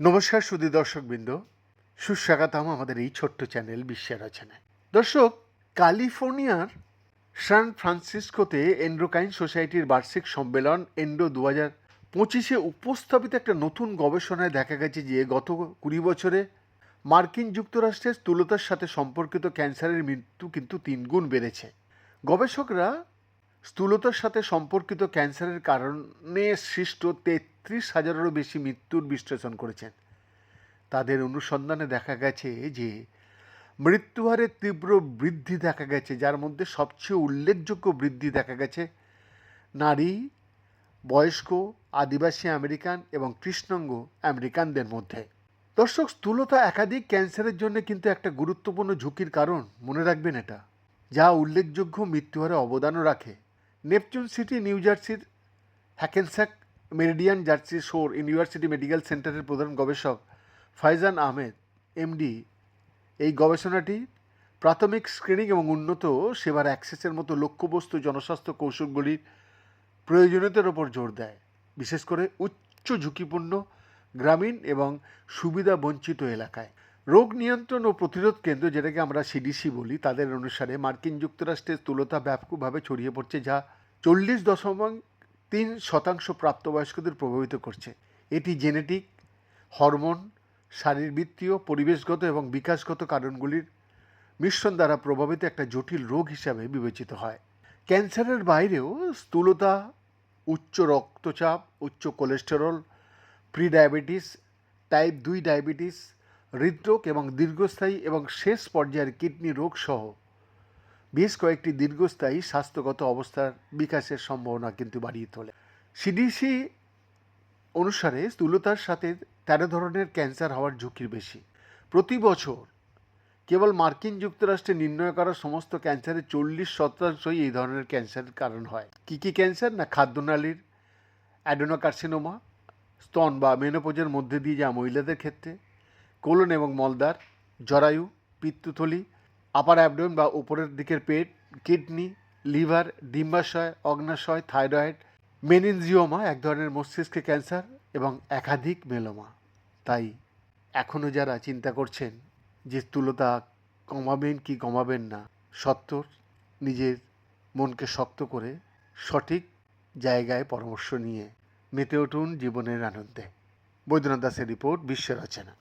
নমস্কার সুদী দর্শকবৃন্দ। সুস্বাগতম আমাদের এই ছোট্ট চ্যানেল বিশ্বের রচনায় দর্শক, ক্যালিফোর্নিয়ার সান ফ্রান্সিসকোতে এন্ড্রোকাইন সোসাইটির বার্ষিক সম্মেলন এন্ডো দু হাজার পঁচিশে উপস্থাপিত একটা নতুন গবেষণায় দেখা গেছে যে গত কুড়ি বছরে মার্কিন যুক্তরাষ্ট্রের স্থূলতার সাথে সম্পর্কিত ক্যান্সারের মৃত্যু কিন্তু তিনগুণ বেড়েছে। গবেষকরা স্থূলতার সাথে সম্পর্কিত ক্যান্সারের কারণে সৃষ্ট তেত্রিশ হাজারেরও বেশি মৃত্যুর বিশ্লেষণ করেছেন। তাদের অনুসন্ধানে দেখা গেছে যে মৃত্যুহারের তীব্র বৃদ্ধি দেখা গেছে, যার মধ্যে সবচেয়ে উল্লেখযোগ্য বৃদ্ধি দেখা গেছে নারী, বয়স্ক, আদিবাসী আমেরিকান এবং কৃষ্ণাঙ্গ আমেরিকানদের মধ্যে। দর্শক, স্থূলতা একাধিক ক্যান্সারের জন্য কিন্তু একটা গুরুত্বপূর্ণ ঝুঁকির কারণ, মনে রাখবেন এটা, যা উল্লেখযোগ্য মৃত্যুহারে অবদানও রাখে। নেপচুন সিটি, নিউ জার্সির Hackensack Meridian Jersey Shore University Medical সেন্টারের প্রধান গবেষক ফাইজান আহমেদ, এমডি। এই গবেষণাটি প্রাথমিক স্ক্রিনিং এবং উন্নত সেবার অ্যাক্সেসের মতো লক্ষ্যবস্তু জনস্বাস্থ্য কৌশলগুলির প্রয়োজনীয়তার ওপর জোর দেয়, বিশেষ করে উচ্চ ঝুঁকিপূর্ণ, গ্রামীণ এবং সুবিধা বঞ্চিত এলাকায়। রোগ নিয়ন্ত্রণ ও প্রতিরোধ কেন্দ্র, যেটাকে আমরা সিডিসি বলি, তাদের অনুসারে মার্কিন যুক্তরাষ্ট্রের স্থূলতা ব্যাপকভাবে ছড়িয়ে পড়ছে, যা চল্লিশ দশমিক তিন শতাংশ প্রাপ্তবয়স্কদের প্রভাবিত করছে। এটি জেনেটিক, হরমোন, শারীরবৃত্তীয়, পরিবেশগত এবং বিকাশগত কারণগুলির মিশ্রণ দ্বারা প্রভাবিত একটা জটিল রোগ হিসাবে বিবেচিত হয়। ক্যান্সারের বাইরেও স্থূলতা, উচ্চ রক্তচাপ, উচ্চ কোলেস্টেরল প্রি ডায়াবেটিস টাইপ দুই ডায়াবেটিস হৃদরোগ এবং দীর্ঘস্থায়ী এবং শেষ পর্যায়ের কিডনি রোগ সহ বেশ কয়েকটি দীর্ঘস্থায়ী স্বাস্থ্যগত অবস্থার বিকাশের সম্ভাবনা কিন্তু বাড়িয়ে তোলে। সিডিসি অনুসারে স্থূলতার সাথে তেরো ধরনের ক্যান্সার হওয়ার ঝুঁকি বেশি। প্রতি বছর কেবল মার্কিন যুক্তরাষ্ট্রে নির্ণয় করা সমস্ত ক্যান্সারের চল্লিশ শতাংশই এই ধরনের ক্যান্সারের কারণ হয়। কী কী ক্যান্সার? না, খাদ্যনালীর অ্যাডেনোকার্সিনোমা, স্তন বা মেনোপোজের মধ্যে দিয়ে যা মহিলাদের ক্ষেত্রে। কোলন এবং মলদার জরায়ু, পিত্তথলি আপার অ্যাবডোমেন বা উপরের দিকের পেট কিডনি লিভার ডিম্বাশয়, অগ্নাশয় থাইরয়েড মেনিনজিওমা এক ধরনের মস্তিষ্কে ক্যান্সার এবং একাধিক মেলোমা। তাই এখনও যারা চিন্তা করছেন যে স্থূলতা কমাবেন কি কমাবেন না, সত্তর নিজের মনকে শক্ত করে সঠিক জায়গায় পরামর্শ নিয়ে মেতে উঠুন জীবনের আনন্দে। বৈদ্যনাথ দাসের রিপোর্ট, বিশ্ব রচনা।